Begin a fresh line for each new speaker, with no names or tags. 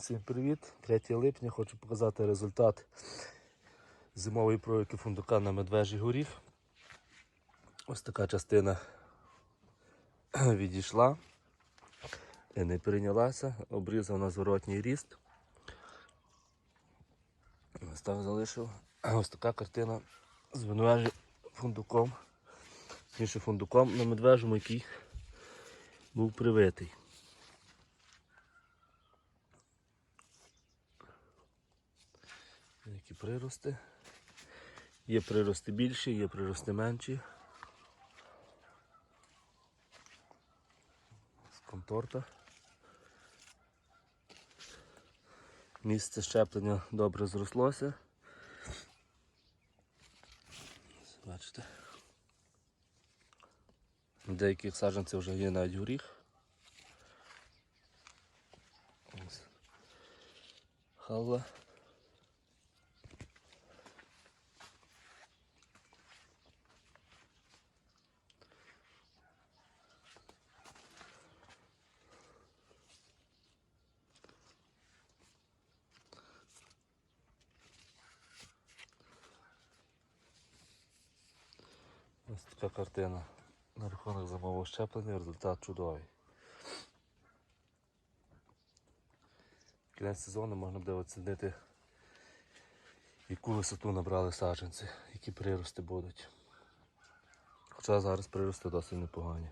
Всім привіт! 3 липня хочу показати результат зимової пройки фундука на медвежий горіх. Ось така частина відійшла, і не прийнялася, обрізав на зворотній ріст. Ось так залишив. Ось така картина з медвежим фундуком. Точніше фундуком на медвежому, який був привитий. Які прирости. Є прирости більші, є прирости менші. З конторта. Місце щеплення добре зрослося. Бачите. Деяких саджанців вже є навіть горіх. Ось. Халва. Ось така картина на рахунок зимового щеплення, результат чудовий. Кінець сезону можна буде оцінити, яку висоту набрали саджанці, які прирости будуть. Хоча зараз прирости досить непогані.